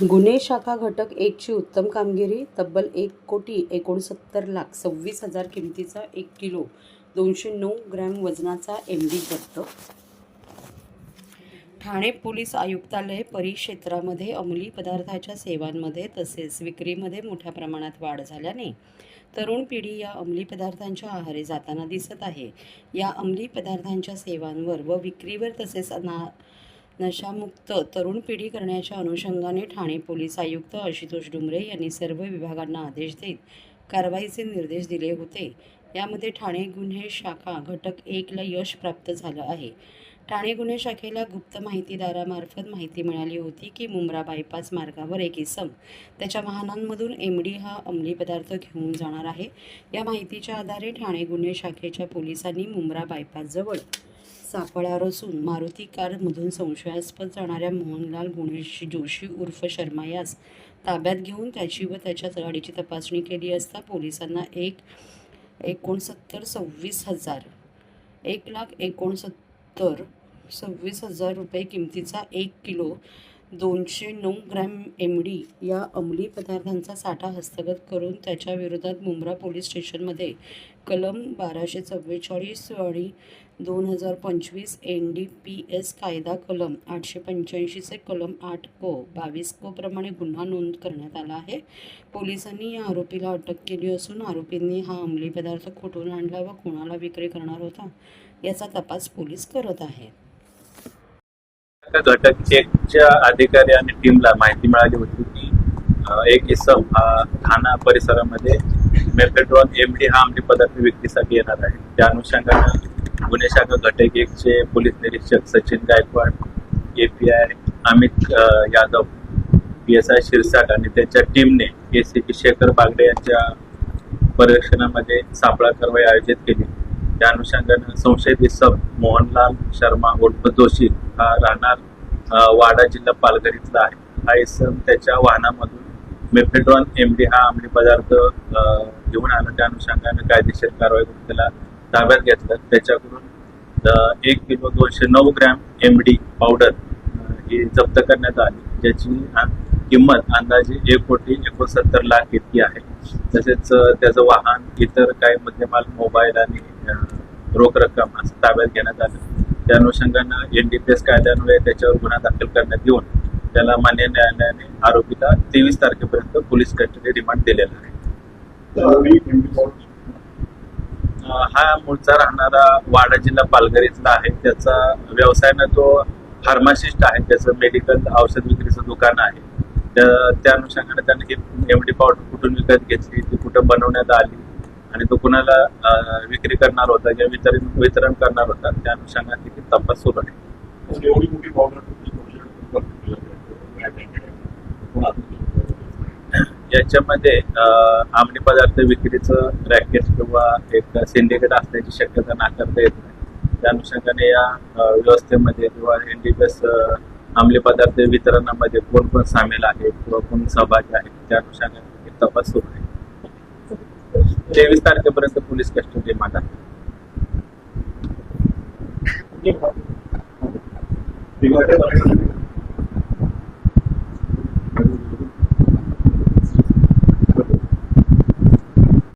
गुन्हे शाखा घटक एकची उत्तम कामगिरी तब्बल एक कोटी एकोणसत्तर लाख सव्वीस हजार किमतीचा एक किलो दोनशे नऊ ग्रॅम वजनाचा एम डी जप्त ठाणे पोलीस आयुक्तालय परिक्षेत्रामध्ये अंमली पदार्थाच्या सेवांमध्ये तसेच विक्रीमध्ये मोठ्या प्रमाणात वाढ झाल्याने तरुण पिढी या अंमली पदार्थांच्या आहारी जाताना दिसत आहे. या अंमली पदार्थांच्या सेवांवर व विक्रीवर तसेच अना नशामुक्त तरुण पिढी करण्याच्या अनुषंगाने ठाणे पोलीस आयुक्त आशुतोष डुमरे यांनी सर्व विभागांना आदेश देत कारवाईचे निर्देश दिले होते. यामध्ये ठाणे गुन्हे शाखा घटक एकला यश प्राप्त झालं आहे. ठाणे गुन्हे शाखेला गुप्त माहितीदारामार्फत माहिती मिळाली होती की मुंब्रा बायपास मार्गावर एक इसम त्याच्या वाहनांमधून एमडी हा अंमली पदार्थ घेऊन जाणार आहे. या माहितीच्या आधारे ठाणे गुन्हे शाखेच्या पोलिसांनी मुंब्रा बायपासजवळ सापळा रचून मारुती कारमधून संशयास्पद जाणाऱ्या मोहनलाल गुणेश जोशी उर्फ शर्मा यास ताब्यात घेऊन त्याची व त्याच्या गाडीची तपासणी केली असता पोलिसांना एक एकोणसत्तर सव्वीस हजार एक लाख एकोणसत्तर सव्वीस हजार रुपये किमतीचा एक किलो दोनशे नऊ ग्रॅम एम डी या अंमली पदार्थांचा साठा हस्तगत करून त्याच्या विरोधात मुंब्रा पोलीस स्टेशनमध्ये कलम बाराशे चव्वेचाळीस आणि दोन हजार पंचवीस एन डी पी एस कायदा कलम आठशे पंच्याऐंशीचे कलम आठ को बावीस कोप्रमाणे गुन्हा नोंद करण्यात आला आहे. पोलिसांनी या आरोपीला अटक केली असून आरोपींनी हा अंमली पदार्थ कुठून आणला व कोणाला विक्री करणार होता याचा तपास पोलीस करत आहेत. त्या घटक चेकच्या अधिकारी आणि टीमला माहिती मिळाली होती की एक इसम हा ठाणा परिसरामध्ये मेपेट्रॉन एम डी हा अंमली पदार्थ विक्रीसाठी येणार आहे. त्या अनुषंगाने गुन्हे शाखा घटक एकचे पोलीस निरीक्षक Sachin Gaikwad API Amit Yadav P S I Shirsat आणि त्यांच्या टीमने एसीपी शेखर बागडे यांच्या पर्यवेक्षणामध्ये सापळा कारवाई आयोजित केली. त्या अनुषंगाने संशयित इसम मोहनलाल शर्मा उर्फ जोशी हा राहणार वाडा जिल्हा पालघर इथला आहे. हा इसम त्याच्या वाहनामधून मेफेड्रॉन एम डी हा अंमली पदार्थ घेऊन आला. त्या अनुषंगाने कायदेशीर कारवाई करून त्याला ताब्यात घेतलं. त्याच्याकडून एक किलो दोनशे नऊ ग्रॅम एम डी पावडर ही जप्त करण्यात आली. ज्याची किंमत अंदाजे एक कोटी एकोणसत्तर लाख इतकी आहे. तसेच त्याचं वाहन इतर काही मध्यमाल मोबाईल आणि रोख रक्कम असं ताब्यात घेण्यात आलं. त्या अनुषंगानं एन डी पी एस कायद्यान्वये त्याच्यावर गुन्हा दाखल करण्यात येऊन त्याला मान्य न्यायालयाने आरोपीला तेवीस तारखेपर्यंत पोलीस कस्टडी रिमांड दिलेला आहे. हा मूळचा राहणारा वाडा जिल्हा पालघर इथला आहे. त्याचा व्यवसायानं तो फार्मासिस्ट आहे. त्याचं मेडिकल औषध विक्रीचं दुकान आहे. त्या अनुषंगाने त्याने ही एमडी पावडर कुठून विकत घेतली ती कुठं बनवण्यात आली आणि तो कुणाला विक्री करणार होता किंवा वितरण वितरण करणार होता त्या अनुषंगाने तिथे तपास सुरू आहे. पावडर याच्यामध्ये अ, अंमली पदार्थ विक्रीचं रॅकेट किंवा एक सिंडिकेट असण्याची शक्यता नाकारता येत नाही. त्या अनुषंगाने या व्यवस्थेमध्ये किंवा एनडीपीएस अंमली पदार्थ वितरणामध्ये कोण कोण सामील आहे किंवा कोण सहभागी आहे त्या अनुषंगाने तपास सुरू आहे. तेवीस तारखेपर्यंत पोलीस कस्टडी रिमांड आहे.